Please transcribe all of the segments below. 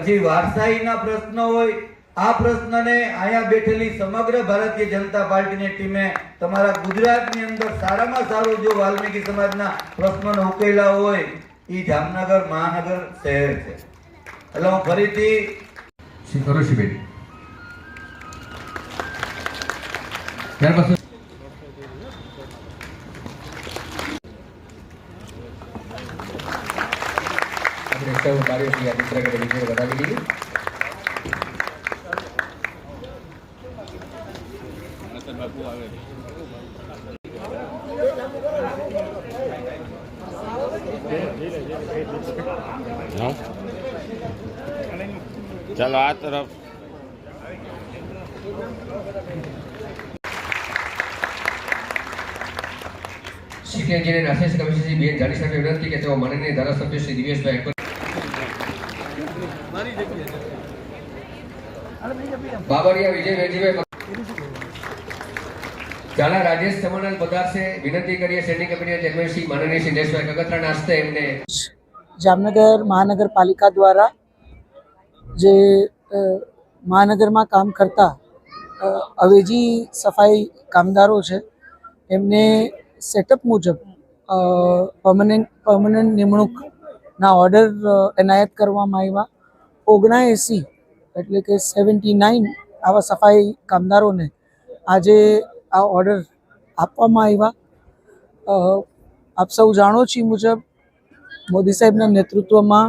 પછી વારસાઈના પ્રશ્નો હોય, આ પ્રશ્નને અહીંયા બેઠેલી સમગ્ર ભારતીય જનતા પાર્ટીની ટીમે તમારા ગુજરાતની અંદર સારામાં સારું જો વાલ્મીકી સમાજના પ્રશ્નોને ઉકેલા હોય એ જામનગર મહાનગર શહેર છે. એટલે હું ફરીથી કરોશીબેન ત્યાર પછી ચિત્રકળા વિશે બતાવી દઈએ હા ચાલો આ તરફ city engineer assistant commissioner Shri B N Jani સાહેબને વિનંતી કે તેઓ માનનીય ધારાસભ્ય શ્રી દિવ્યેશભાઈ બાબરિયા વિજય રાજેશ ચમનલાલ પધારશે. વિનંતી કરીએ કમિટીના ચેરમેન માનનીય શ્રી દિનેશભાઈ કગતરાના હસ્તે એમને. જામનગર મહાનગરપાલિકા દ્વારા જે મહાનગરમાં કામ કરતા અવેજી સફાઈ કામદારો છે, એમને સેટઅપ મુજબ પરમનન્ટ પરમનન્ટ નિમણૂકના ઓર્ડર એનાયત કરવામાં આવ્યા. ઓગણાએંસી એટલે કે સેવન્ટી નાઇન આવા સફાઈ કામદારોને આજે આ ઓર્ડર આપવામાં આવ્યા. આપ સૌ જાણો છીએ મુજબ મોદી સાહેબના નેતૃત્વમાં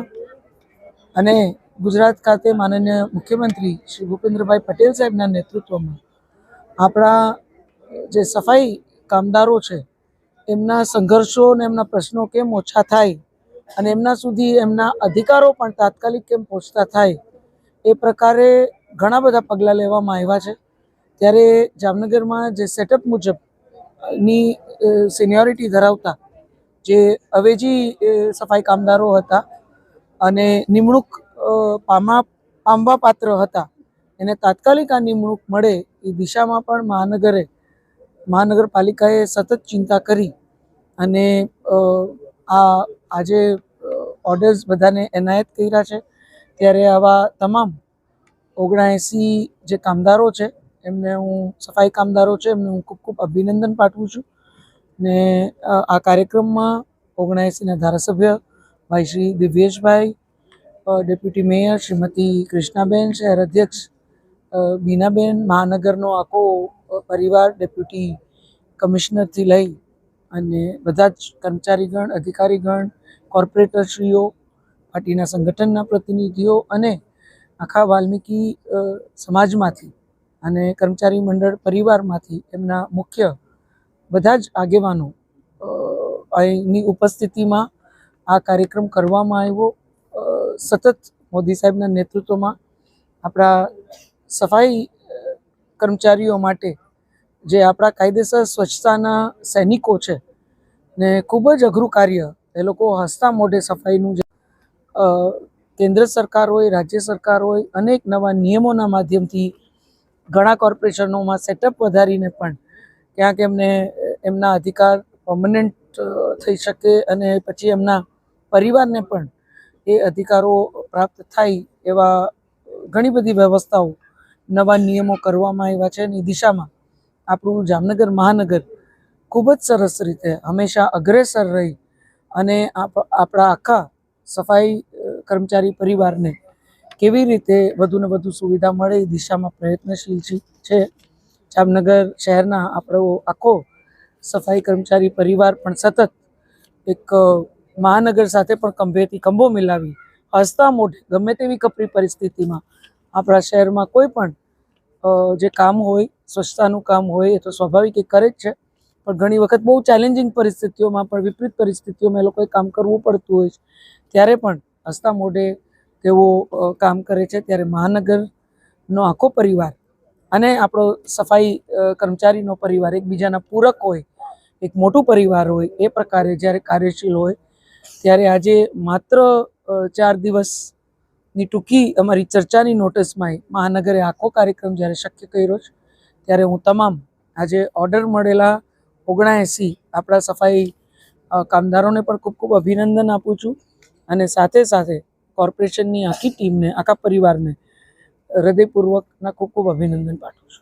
અને ગુજરાત ખાતે માનનીય મુખ્યમંત્રી શ્રી ભૂપેન્દ્રભાઈ પટેલ સાહેબના નેતૃત્વમાં આપણા જે સફાઈ કામદારો છે, એમના સંઘર્ષો અને એમના પ્રશ્નો કેમ ઓછા થાય અને એમના સુધી એમના અધિકારો પણ તાત્કાલિક કેમ પહોંચતા થાય એ પ્રકારે ઘણા બધા પગલાં લેવામાં આવ્યા છે. ત્યારે જામનગરમાં જે સેટઅપ મુજબની સિનિયોરિટી ધરાવતા જે અવેજી સફાઈ કામદારો હતા અને નિમણૂક પામા, પામવા પાત્ર હતા, એને તાત્કાલિક આ નિમણૂક મળે એ દિશામાં પણ મહાનગરે, મહાનગરપાલિકાએ સતત ચિંતા કરી અને આ, આજે ઓર્ડર્સ બધાને એનાયત કર્યા છે. ત્યારે આવા તમામ ઓગણએંસી જે કામદારો છે, એમને હું સફાઈ કામદારો છે, એમને હું ખૂબ ખૂબ અભિનંદન પાઠવું છું. ને આ કાર્યક્રમમાં ઓગણએંસીના ધારાસભ્ય ભાઈ શ્રી દિવ્યેશભાઈ ડેપ્યુટી મેયર શ્રીમતી કૃષ્ણાબેન, શહેર અધ્યક્ષ બીનાબેન, મહાનગરનો આખો પરિવાર, ડેપ્યુટી કમિશનરથી લઈ અને બધા જ કર્મચારીગણ, અધિકારીગણ, કોર્પોરેટરશ્રીઓ પાર્ટીના સંગઠનના પ્રતિનિધિઓ અને આખા વાલ્મીકી સમાજમાંથી અને કર્મચારી મંડળ પરિવારમાંથી એમના મુખ્ય બધા જ આગેવાનો અહીંની ઉપસ્થિતિમાં આ કાર્યક્રમ કરવામાં આવ્યો. સતત મોદી સાહેબના નેતૃત્વમાં આપણા સફાઈ કર્મચારીઓ માટે જે આપણા કાયદેસર સ્વચ્છતાના સૈનિકો છે ને ખૂબ જ અઘરું કાર્ય એ લોકો હસતા મોઢે સફાઈનું જે કેન્દ્ર સરકાર હોય, રાજ્ય સરકાર હોય, અનેક નવા નિયમોના માધ્યમથી ઘણા કોર્પોરેશનોમાં સેટઅપ વધારીને પણ ક્યાંક એમને, એમના અધિકાર પર્મનન્ટ થઈ શકે અને પછી એમના પરિવારને પણ એ અધિકારો પ્રાપ્ત થાય એવા ઘણી બધી વ્યવસ્થાઓ નવા નિયમો કરવામાં આવ્યા છે અને દિશામાં આપણું જામનગર મહાનગર ખૂબ જ સરસ રીતે હંમેશા અગ્રેસર રહી અને આપ- આપણા આખા સફાઈ કર્મચારી પરિવારને કેવી રીતે વધુને વધુ સુવિધા મળે એ દિશામાં પ્રયત્નશીલ છે- જામનગર શહેરના આપણો આખો સફાઈ કર્મચારી પરિવાર પણ સતત એક મહાનગર સાથે પણ કંભેથી ખંભો મિલાવી હસતા મોઢે ગમે તેવી કપરી પરિસ્થિતિમાં આપણા શહેરમાં કોઈ પણ જે કામ હોય, સ્વચ્છતાનું કામ હોય એ તો સ્વાભાવિક એ કરે જ છે. પણ ઘણી વખત બહુ ચેલેન્જિંગ પરિસ્થિતિઓમાં પણ વિપરીત પરિસ્થિતિઓમાં એ લોકોએ કામ કરવું પડતું હોય છે. ત્યારે પણ હસતા મોઢે તેઓ કામ કરે છે. ત્યારે મહાનગરનો આખો પરિવાર અને આપણો સફાઈ કર્મચારીનો પરિવાર એકબીજાના પૂરક હોય, એક મોટું પરિવાર હોય, એ પ્રકારે જ્યારે કાર્યશીલ હોય, ત્યારે આજે માત્ર ચાર દિવસની ટૂંકી અમારી ચર્ચાની નોટિસમાં મહાનગરે આખો કાર્યક્રમ જ્યારે શક્ય કર્યો છે, ત્યારે હું તમામ આજે ઓર્ડર મળેલા ઓગણાએંસી આપણા સફાઈ કામદારોને પણ ખૂબ ખૂબ અભિનંદન આપું છું અને સાથે સાથે કોર્પોરેશનની આખી ટીમને, આખા પરિવારને હૃદયપૂર્વકના ખૂબ ખૂબ અભિનંદન પાઠવું છું.